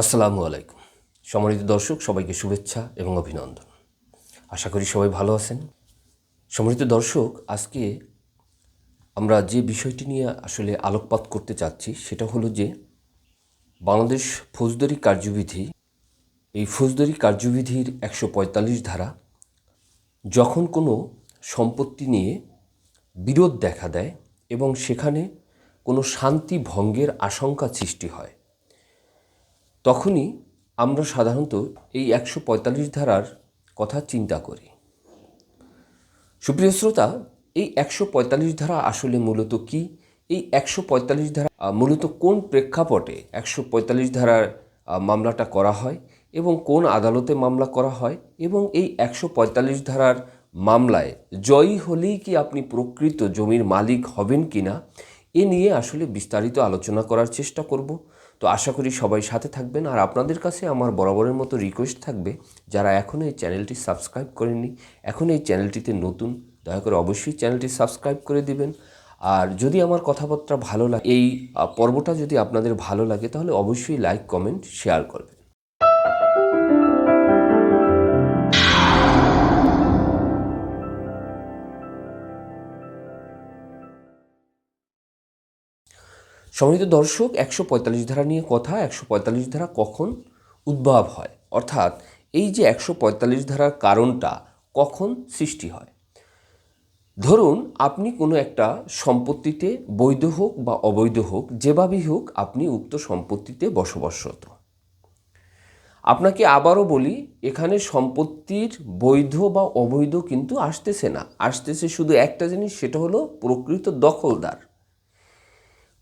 আসসালামু আলাইকুম। সম্মানিত দর্শক, সবাইকে শুভেচ্ছা এবং অভিনন্দন। আশা করি সবাই ভালো আছেন। সম্মানিত দর্শক, আজকে আমরা যে বিষয়টি নিয়ে আসলে আলোকপাত করতে চাচ্ছি, সেটা হলো যে বাংলাদেশ ফৌজদারি কার্যবিধি, এই ফৌজদারি কার্যবিধির একশো পঁয়তাল্লিশ ধারা যখন কোনো সম্পত্তি নিয়ে বিরোধ দেখা দেয় এবং সেখানে কোনো শান্তি ভঙ্গের আশঙ্কা সৃষ্টি হয় তখনই আমরা সাধারণত এই একশো পঁয়তাল্লিশ ধারার কথা চিন্তা করি। সুপ্রিয় শ্রোতা, এই একশো পঁয়তাল্লিশ ধারা আসলে মূলত কি? এই একশো পঁয়তাল্লিশ ধারা মূলত কোন প্রেক্ষাপটে একশো পঁয়তাল্লিশ ধারার মামলাটা করা হয় এবং কোন আদালতে মামলা করা হয় এবং এই একশো পঁয়তাল্লিশ ধারার মামলায় জয়ী হলেই কি আপনি প্রকৃত জমির মালিক হবেন কিনা, এ নিয়ে আসলে বিস্তারিত আলোচনা করার চেষ্টা করব। তো আশা করি সবাই সাথে থাকবেন। আর আপনাদের কাছে আমার বরাবরের মতো রিকোয়েস্ট থাকবে, যারা এখনও এই চ্যানেলটি সাবস্ক্রাইব করেননি, এখন এই চ্যানেলটিতে নতুন, দয়া করে অবশ্যই চ্যানেলটি সাবস্ক্রাইব করে দিবেন। আর যদি আমার কথাবার্তা ভালো লাগে, এই পর্বটা যদি আপনাদের ভালো লাগে, তাহলে অবশ্যই লাইক কমেন্ট শেয়ার করবেন। সম্মানিত দর্শক একশো পঁয়তাল্লিশ ধারা নিয়ে কথা, একশো পঁয়তাল্লিশ ধারা কখন উদ্ভব হয়? অর্থাৎ এই যে একশো পঁয়তাল্লিশ ধারার কারণটা কখন সৃষ্টি হয়? ধরুন, আপনি কোনো একটা সম্পত্তিতে বৈধ হোক বা অবৈধ হোক, যেভাবেই হোক আপনি উক্ত সম্পত্তিতে বসবাসরত। আপনাকে আবারও বলি, এখানে সম্পত্তির বৈধ বা অবৈধ কিন্তু আসতেছে না। আসতেছে শুধু একটা জিনিস, সেটা হলো প্রকৃত দখলদার।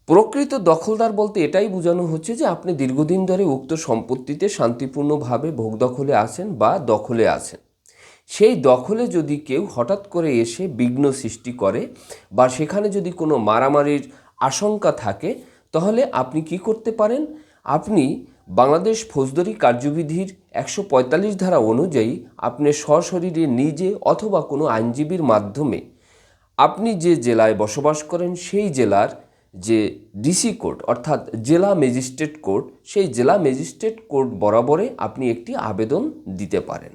প্রকৃত দখলদার বলতে এটাই বোঝানো হচ্ছে যে আপনি দীর্ঘদিন ধরে উক্ত সম্পত্তিতে শান্তিপূর্ণভাবে ভোগ দখলে আছেন বা দখলে আছেন। সেই দখলে যদি কেউ হঠাৎ করে এসে বিঘ্ন সৃষ্টি করে বা সেখানে যদি কোনো মারামারির আশঙ্কা থাকে, তাহলে আপনি কি করতে পারেন? আপনি বাংলাদেশ ফৌজদারি কার্যবিধির একশো পঁয়তাল্লিশ ধারা অনুযায়ী আপনি সশরীরে নিজে অথবা কোনো আইনজীবীর মাধ্যমে আপনি যে জেলায় বসবাস করেন, সেই জেলার যে ডিসি কোর্ট, অর্থাৎ জেলা ম্যাজিস্ট্রেট কোর্ট, সেই জেলা ম্যাজিস্ট্রেট কোর্ট বরাবরে আপনি একটি আবেদন দিতে পারেন।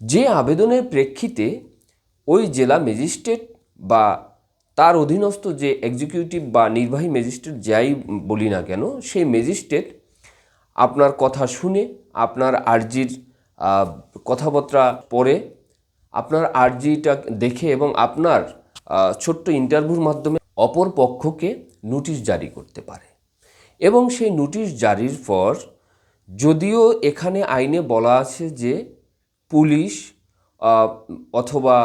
যে আবেদনের প্রেক্ষিতে ওই জেলা ম্যাজিস্ট্রেট বা তার অধীনস্থ যে এক্সিকিউটিভ বা নির্বাহী ম্যাজিস্ট্রেট যাই বলি না কেন, সেই ম্যাজিস্ট্রেট আপনার কথা শুনে, আপনার আর্জির কথাবার্তা পড়ে, আপনার আর্জিটা দেখে এবং আপনার ছোট্ট ইন্টারভিউর মাধ্যমে অপর পক্ষকে নোটিশ জারি করতে পারে। এবং সেই নোটিশ জারির পর যদিও এখানে আইনে বলা আছে যে পুলিশ অথবা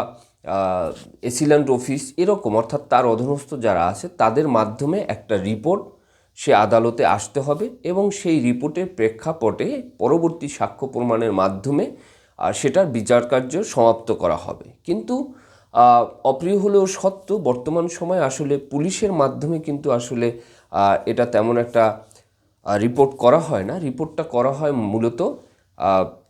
এসিল্যান্ড অফিস এরকম অর্থাৎ তার অধীনস্থ যারা আছে তাদের মাধ্যমে একটা রিপোর্ট সে আদালতে আসতে হবে এবং সেই রিপোর্টের প্রেক্ষাপটে পরবর্তী সাক্ষ্য প্রমাণের মাধ্যমে আহ, সেটার বিচার কার্য সমাপ্ত করা হবে। কিন্তু অপ্রিয় হলেও সত্য বর্তমান সময়ে আসলে পুলিশের মাধ্যমে কিন্তু আসলে এটা তেমন একটা রিপোর্ট করা হয় না। রিপোর্টটা করা হয় মূলত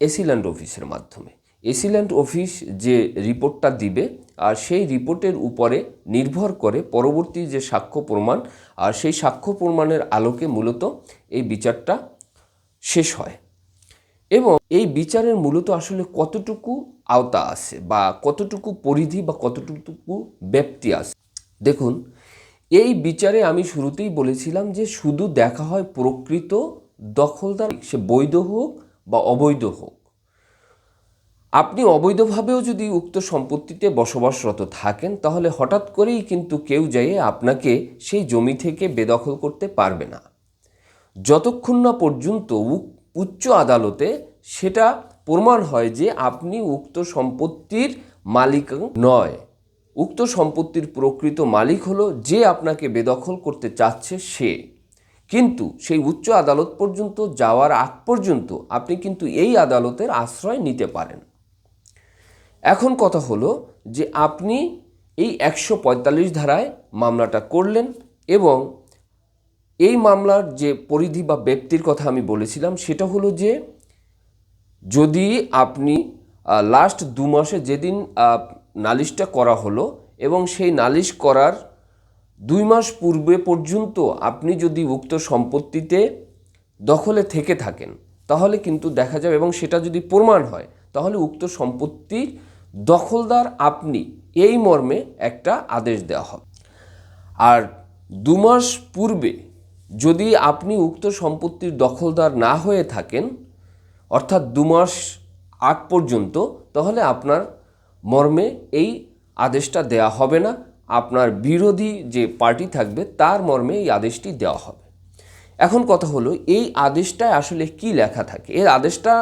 এসিল্যান্ড অফিসের মাধ্যমে। এসিল্যান্ড অফিস যে রিপোর্টটা দিবে, আর সেই রিপোর্টের উপরে নির্ভর করে পরবর্তী যে সাক্ষ্য প্রমাণ, আর সেই সাক্ষ্য প্রমাণের আলোকে মূলত এই বিচারটা শেষ হয়। এবং এই বিচারের মূলত আসলে কতটুকু আওতা আছে বা কতটুকু পরিধি বা কতটুকু ব্যাপ্তি আছে? দেখুন, এই বিচারে আমি শুরুতেই বলেছিলাম যে শুধু দেখা হয় প্রকৃত দখলদার, সে বৈধ হোক বা অবৈধ হোক। আপনি অবৈধভাবেও যদি উক্ত সম্পত্তিতে বসবাসরত থাকেন, তাহলে হঠাৎ করেই কিন্তু কেউ যেয়ে আপনাকে সেই জমি থেকে বেদখল করতে পারবে না। যতক্ষণ না পর্যন্ত উ- উচ্চ আদালতে সেটা প্রমাণ হয় যে আপনি উক্ত সম্পত্তির মালিক নয়। উক্ত সম্পত্তির প্রকৃত মালিক হলো যে আপনাকে বেদখল করতে চাচ্ছে সে। কিন্তু সেই উচ্চ আদালত পর্যন্ত যাওয়ার আগ পর্যন্ত আপনি কিন্তু এই আদালতের আশ্রয় নিতে পারেন। এখন কথা হলো যে আপনি এই একশো পঁয়তাল্লিশ ধারায় মামলাটা করলেন এবং এই মামলার যে পরিধি বা ব্যক্তির কথা আমি বলেছিলাম, সেটা হলো যে যদি আপনি লাস্ট দু মাসে যেদিন নালিশটা করা হলো এবং সেই নালিশ করার দুই মাস পূর্বে পর্যন্ত আপনি যদি উক্ত সম্পত্তিতে দখলে থেকে থাকেন, তাহলে কিন্তু দেখা যাবে এবং সেটা যদি প্রমাণ হয়, তাহলে উক্ত সম্পত্তির দখলদার আপনি এই মর্মে একটা আদেশ দেওয়া হবে। আর দু মাস পূর্বে যদি আপনি উক্ত সম্পত্তির দখলদার না হয়ে থাকেন, অর্থাৎ দু মাস আগ পর্যন্ত, তাহলে আপনার মর্মে এই আদেশটা দেওয়া হবে না। আপনার বিরোধী যে পার্টি থাকবে, তার মর্মে এই আদেশটি দেওয়া হবে। এখন কথা হলো, এই আদেশটায় আসলে কি লেখা থাকে? এর আদেশটা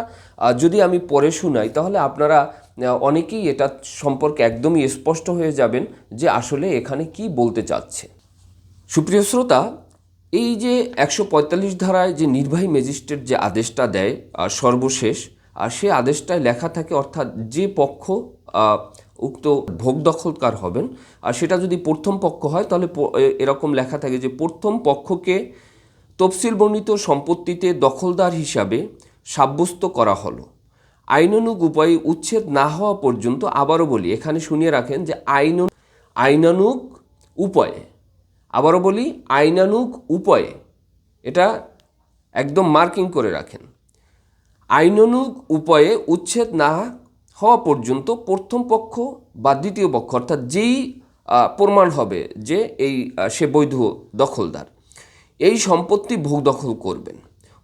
যদি আমি পরে শুনাই, তাহলে আপনারা অনেকেই এটা সম্পর্কে একদমই স্পষ্ট হয়ে যাবেন যে আসলে এখানে কি বলতে চাচ্ছে। সুপ্রিয় শ্রোতা এই যে একশো পঁয়তাল্লিশ ধারায় যে নির্বাহী ম্যাজিস্ট্রেট যে আদেশটা দেয় আহ, সর্বশেষ আর সে আদেশটায় লেখা থাকে অর্থাৎ যে পক্ষ উক্ত ভোগ দখলকার হবেন আর সেটা যদি প্রথম পক্ষ হয় তাহলে এরকম লেখা থাকে যে প্রথম পক্ষকে তফসিল বর্ণিত সম্পত্তিতে দখলদার হিসাবে সাব্যস্ত করা হলো। আইনানুগ উপায়ে উচ্ছেদ না হওয়া পর্যন্ত আবারও বলি এখানে শুনিয়ে রাখেন যে আইন আইনানুগ উপায়ে আবারও বলি আইনানুগ উপায়ে এটা একদম মার্কিং করে রাখেন। আইনানুগ উপায়ে উচ্ছেদ না হওয়া পর্যন্ত প্রথম পক্ষ বা দ্বিতীয় পক্ষ, অর্থাৎ যেই প্রমাণ হবে যে এই সে বৈধ দখলদার, এই সম্পত্তি ভোগ দখল করবেন।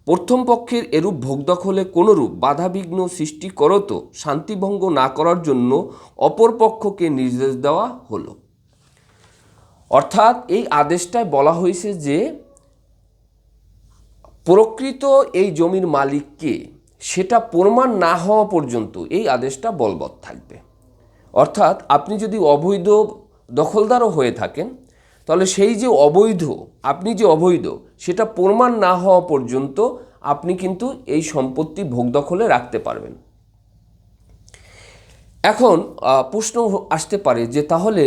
প্রথম পক্ষের এরূপ ভোগ দখলে কোনোরূপ বাধাবিঘ্ন সৃষ্টি করত, শান্তিভঙ্গ না করার জন্য অপর পক্ষকে নির্দেশ দেওয়া হলো। অর্থাৎ এই আদেশটায় বলা হয়েছে যে প্রকৃত এই জমির মালিককে সেটা প্রমাণ না হওয়া পর্যন্ত এই আদেশটা বলবৎ থাকবে। অর্থাৎ আপনি যদি অবৈধ দখলদারও হয়ে থাকেন, তাহলে সেই যে অবৈধ, আপনি যে অবৈধ, সেটা প্রমাণ না হওয়া পর্যন্ত আপনি কিন্তু এই সম্পত্তি ভোগ দখলে রাখতে পারবেন। এখন প্রশ্ন আসতে পারে যে তাহলে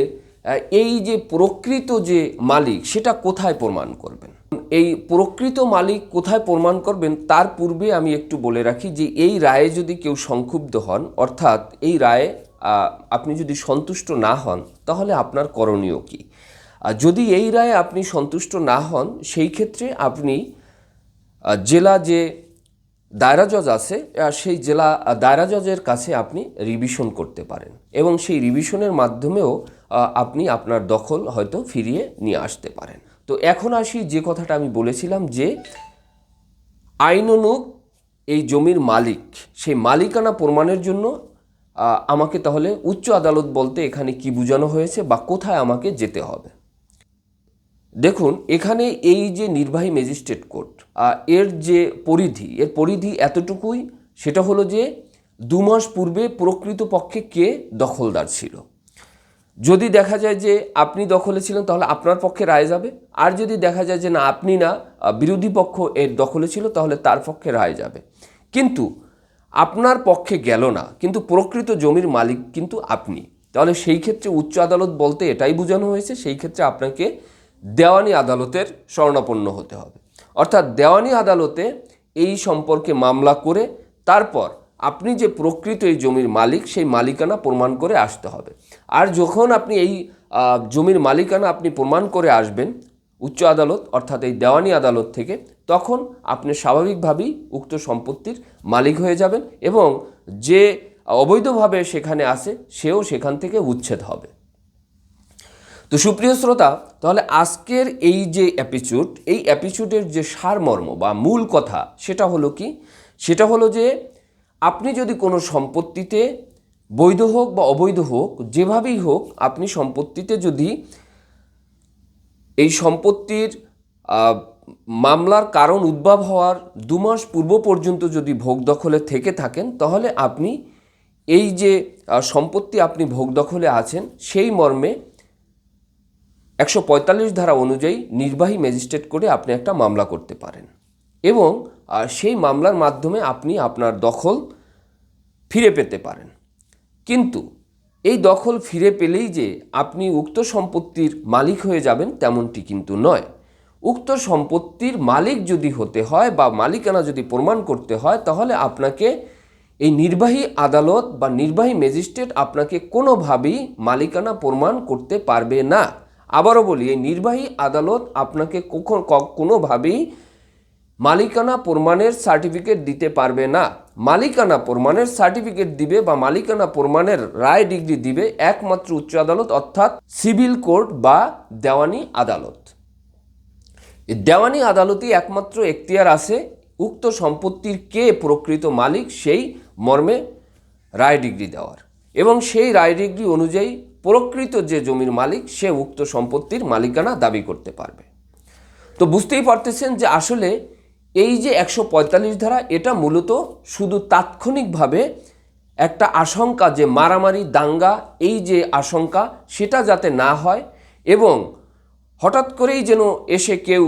এই যে প্রকৃত যে মালিক, সেটা কোথায় প্রমাণ করবেন? এই প্রকৃত মালিক কোথায় প্রমাণ করবেন, তার পূর্বে আমি একটু বলে রাখি যে এই রায়ে যদি কেউ সংক্ষুব্ধ হন, অর্থাৎ এই রায়ে আপনি যদি সন্তুষ্ট না হন, তাহলে আপনার করণীয় কী? যদি এই রায়ে আপনি সন্তুষ্ট না হন, সেই ক্ষেত্রে আপনি জেলা যে দায়রা জজ আছে সেই জেলা দায়রা জজের কাছে আপনি রিভিশন করতে পারেন। এবং সেই রিভিশনের মাধ্যমেও আপনি আপনার দখল হয়তো ফিরিয়ে নিয়ে আসতে পারেন। তো এখন আসি যে কথাটা আমি বলেছিলাম যে, আইনানুগ এই জমির মালিক, সেই মালিকানা প্রমাণের জন্য আমাকে তাহলে উচ্চ আদালত বলতে এখানে কি বোঝানো হয়েছে বা কোথায় আমাকে যেতে হবে। দেখুন, এখানে এই যে নির্বাহী ম্যাজিস্ট্রেট কোর্ট এর যে পরিধি, এর পরিধি এতটুকুই, সেটা হলো যে, দু মাস পূর্বে প্রকৃত পক্ষে কে দখলদার ছিল? যদি দেখা যায় যে আপনি দখলে ছিলেন, তাহলে আপনার পক্ষে রায় যাবে। আর যদি দেখা যায় যে না, আপনি না বিরোধী পক্ষ এর দখলে ছিল, তাহলে তার পক্ষে রায় যাবে। কিন্তু আপনার পক্ষে গেল না, কিন্তু প্রকৃত জমির মালিক কিন্তু আপনি। তাহলে সেই ক্ষেত্রে উচ্চ আদালত বলতে এটাই বোঝানো হয়েছে, সেই ক্ষেত্রে আপনাকে দেওয়ানি আদালতের শরণাপন্ন হতে হবে। অর্থাৎ দেওয়ানি আদালতে এই সম্পর্কে মামলা করে, তারপর আপনি যে প্রকৃত এই জমির মালিক, সেই মালিকানা প্রমাণ করে আসতে হবে। আর যখন আপনি এই জমির মালিকানা আপনি প্রমাণ করে আসবেন, উচ্চ আদালত অর্থাৎ এই দেওয়ানি আদালত থেকে, তখন আপনি স্বাভাবিকভাবেই উক্ত সম্পত্তির মালিক হয়ে যাবেন এবং যে অবৈধভাবে সেখানে আসে, সেও সেখান থেকে উচ্ছেদ হবে। তো সুপ্রিয় শ্রোতা, তাহলে আজকের এই যে এপিসোড, এই অ্যাপিচুডের যে সারমর্ম বা মূল কথা, সেটা হলো কি? সেটা হলো যে, আপনি যদি কোনো সম্পত্তিতে বৈধ হোক বা অবৈধ হোক, যেভাবেই হোক, আপনি সম্পত্তিতে যদি এই সম্পত্তির মামলার কারণ উদ্ভব হওয়ার দু মাস পূর্ব পর্যন্ত যদি ভোগ দখলে থেকে থাকেন, তাহলে আপনি এই যে সম্পত্তি আপনি ভোগ দখলে আছেন, সেই মর্মে একশো পঁয়তাল্লিশ ধারা অনুযায়ী নির্বাহী ম্যাজিস্ট্রেট করে আপনি একটা মামলা করতে পারেন। এবং সেই মামলার মাধ্যমে আপনি আপনার দখল ফিরে পেতে পারেন। কিন্তু এই দখল ফিরে পেলেই যে আপনি উক্ত সম্পত্তির মালিক হয়ে যাবেন তেমনটি কিন্তু নয়। উক্ত সম্পত্তির মালিক যদি হতে হয় বা মালিকানা যদি প্রমাণ করতে হয়, তাহলে আপনাকে এই নির্বাহী আদালত বা নির্বাহী ম্যাজিস্ট্রেট আপনাকে কোনোভাবেই মালিকানা প্রমাণ করতে পারবে না। আবারও বলি, এই নির্বাহী আদালত আপনাকে কখন কোনোভাবেই মালিকানা প্রমাণের সার্টিফিকেট দিতে পারবে না। মালিকানা প্রমাণের সার্টিফিকেট দিবে বা মালিকানা প্রমাণের রায় ডিগ্রি দিবে একমাত্র উচ্চ আদালত, অর্থাৎ সিভিল কোর্ট বা দেওয়ানি আদালত। দেওয়ানি আদালতই একমাত্র এখতিয়ার আছে, উক্ত সম্পত্তির কে প্রকৃত মালিক সেই মর্মে রায় ডিগ্রি দেওয়ার। এবং সেই রায় ডিগ্রি অনুযায়ী প্রকৃত যে জমির মালিক, সে উক্ত সম্পত্তির মালিকানা দাবি করতে পারবে। তো বুঝতেই পারতেছেন যে আসলে এই যে একশো পঁয়তাল্লিশ ধারা, এটা মূলত শুধু তাৎক্ষণিকভাবে একটা আশঙ্কা যে মারামারি, দাঙ্গা, এই যে আশঙ্কা, সেটা যাতে না হয় এবং হঠাৎ করেই যেন এসে কেউ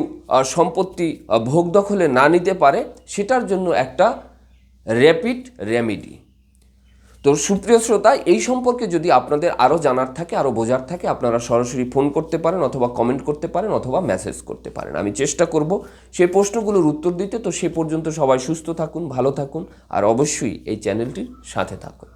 সম্পত্তি ভোগ দখলে না নিতে পারে, সেটার জন্য একটা র্যাপিড রেমিডি। তো সুপ্রিয় শ্রোতা, এই সম্পর্কে যদি আপনাদের আরও জানার থাকে আরও বোঝার থাকে, আপনারা সরাসরি ফোন করতে পারেন অথবা কমেন্ট করতে পারেন অথবা মেসেজ করতে পারেন। আমি চেষ্টা করব সেই প্রশ্নগুলোর উত্তর দিতে। তো সে পর্যন্ত সবাই সুস্থ থাকুন, ভালো থাকুন, আর অবশ্যই এই চ্যানেলটির সাথে থাকুন।